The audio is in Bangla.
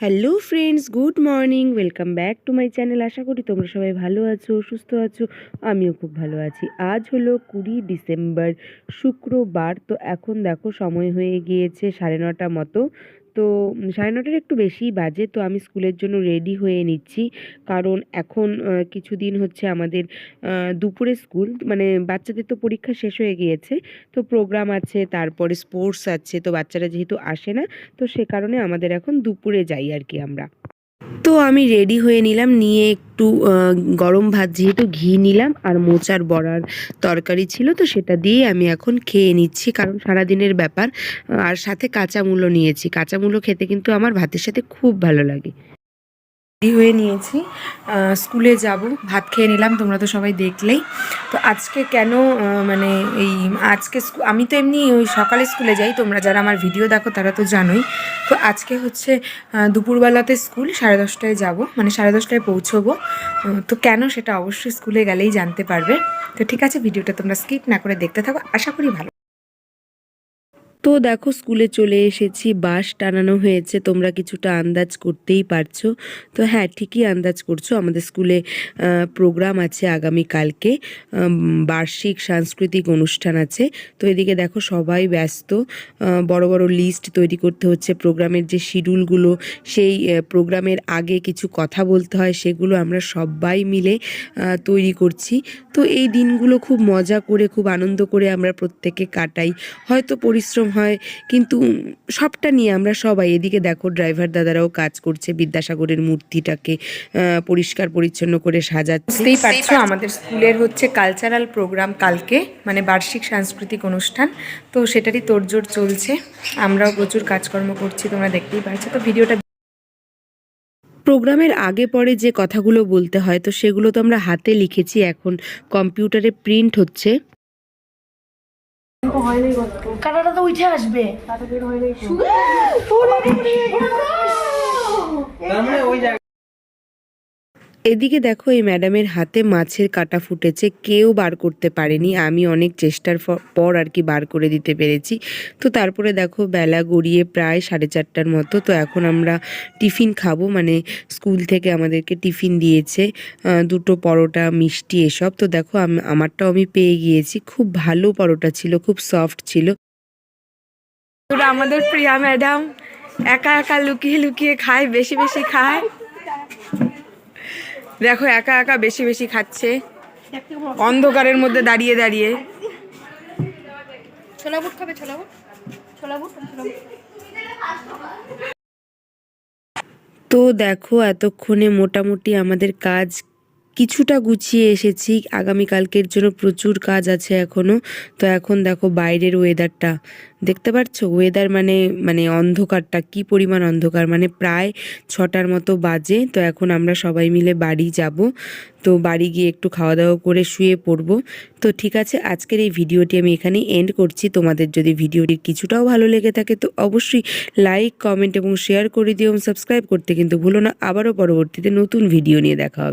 Hello friends, good morning, welcome back to my channel. আশা করি তোমরা সবাই ভালো আছো, সুস্থ আছো, আমিও খুব ভালো আছি। আজ হলো কুড়ি ডিসেম্বর, শুক্রবার। তো এখন দেখো সময় হয়ে গিয়েছে সাড়ে নটা মতো। তো সাড়ে নটার একটু বেশিই বাজে, তো আমি স্কুলের জন্য রেডি হয়ে নিচ্ছি। কারণ এখন কিছুদিন হচ্ছে আমাদের দুপুরে স্কুল। মানে বাচ্চাদের তো পরীক্ষা শেষ হয়ে গিয়েছে। তো প্রোগ্রাম আছে, তারপরে স্পোর্টস আছে। তো বাচ্চারা যেহেতু আসে না, তো সে কারণে আমাদের এখন দুপুরে যাই। আর কি আমরা। তো আমি রেডি হয়ে নিলাম, নিয়ে একটু গরম ভাত যেহেতু ঘি নিলাম আর মোচার বড়ার তরকারি ছিল, তো সেটা দিয়ে আমি এখন খেয়ে নিচ্ছি। কারণ সারাদিনের ব্যাপার, আর সাথে কাঁচা মূলো নিয়েছি। কাঁচা মূলো খেতে কিন্তু আমার ভাতের সাথে খুব ভালো লাগে। রেডি হয়ে নিয়েছি। স্কুলে যাব, ভাত খেয়ে নিলাম, তোমরা তো সবাই দেখলেই। তো আজকে কেন মানে এই আজকে আমি তো এমনি ওই সকালে স্কুলে যাই, তোমরা যারা আমার ভিডিও দেখো তারা তো জানোই। তো আজকে হচ্ছে দুপুরবেলাতে স্কুল, সাড়ে দশটায় যাব মানে সাড়ে দশটায় পৌঁছবো। তো কেন সেটা অবশ্যই স্কুলে গেলেই জানতে পারবে। তো ঠিক আছে, ভিডিওটা তোমরা স্কিপ না করে দেখতে থাকো, আশা করি ভালো তো দেখো, স্কুলে চলে এসেছি বাস টানানো হয়েছে, তোমরা কিছুটা আন্দাজ করতেই পারছ। তো হ্যাঁ ঠিকই আন্দাজ করছ, আমাদের স্কুলে প্রোগ্রাম আছে আগামী কালকে বার্ষিক সাংস্কৃতিক অনুষ্ঠান আছে। তো এদিকে দেখো, সবাই ব্যস্ত বড় বড় লিস্ট তৈরি করতে হচ্ছে, প্রোগ্রামের যে শিডিউলগুলো, সেই প্রোগ্রামের আগে কিছু কথা বলতে হয়, সেগুলো আমরা সবাই মিলে তৈরি করছি। তো এই দিনগুলো খুব মজা করে, খুব আনন্দ করে আমরা প্রত্যেকে কাটাই। হয়তো পরিশ্রম হয়। কিন্তু সবটা নিয়ে আমরা সবাই এদিকে দেখো ড্রাইভার দাদারাও কাজ করছে বিদ্যাসাগরের মূর্তিটাকে পরিষ্কার পরিচ্ছন্ন করে সাজাচ্ছে। বুঝতেই পারছ আমাদের স্কুলের হচ্ছে কালচারাল প্রোগ্রাম কালকে মানে বার্ষিক সাংস্কৃতিক অনুষ্ঠান। তো সেটারই তোড়জোড় চলছে। আমরাও প্রচুর কাজকর্ম করছি তোমরা দেখতেই পারছ। তো ভিডিওটা প্রোগ্রামের আগে পরে যে কথাগুলো বলতে হয় তো সেগুলো তো আমরা হাতে লিখেছি এখন কম্পিউটারে প্রিন্ট হচ্ছে। কাটাটা তো উঠে আসবে। এদিকে দেখো এই ম্যাডামের হাতে মাছের কাটা ফুটেছে, কেউ বার করতে পারেনি। আমি অনেক চেষ্টার পর আর কি বার করে দিতে পেরেছি। তো তারপরে দেখো বেলা গড়িয়ে প্রায় সাড়ে চারটার মতো, তো এখন আমরা টিফিন খাব। মানে স্কুল থেকে আমাদেরকে টিফিন দিয়েছে দুটো পরোটা, মিষ্টি, এসব। তো দেখো আম- আমারটাও আমি পেয়ে গিয়েছি। খুব ভালো পরোটা ছিল, খুব সফট ছিল। আমাদের প্রিয়া ম্যাডাম একা একা লুকিয়ে লুকিয়ে খায়, বেশি বেশি খায়। দেখো একা একা বেশি বেশি খাচ্ছে। অন্ধকারের মধ্যে দাঁড়িয়ে দাঁড়িয়ে। ছোলা বুট খাবে ছোলা বুট? ছোলা বুট তো দেখো এতক্ষণে মোটামুটি আমাদের কাজ কিছুটা গুছিয়ে এসেছি। আগামীকালকের জন্য প্রচুর কাজ আছে এখনও। তো এখন দেখো বাইরের ওয়েদারটা দেখতে পাচ্ছ? ওয়েদার মানে মানে অন্ধকারটা। কি পরিমাণ অন্ধকার? মানে প্রায় ছটার মতো বাজে। তো এখন আমরা সবাই মিলে বাড়ি যাব। তো বাড়ি গিয়ে একটু খাওয়া দাওয়া করে শুয়ে পড়ব। তো ঠিক আছে, আজকের এই ভিডিওটি আমি এখানেই এন্ড করছি। তোমাদের যদি ভিডিওটি কিছুটাও ভালো লেগে থাকে, তো অবশ্যই লাইক কমেন্ট এবং শেয়ার করে দিও এবং সাবস্ক্রাইব করতে কিন্তু ভুলো না। আবারও পরবর্তীতে নতুন ভিডিও নিয়ে দেখা হবে।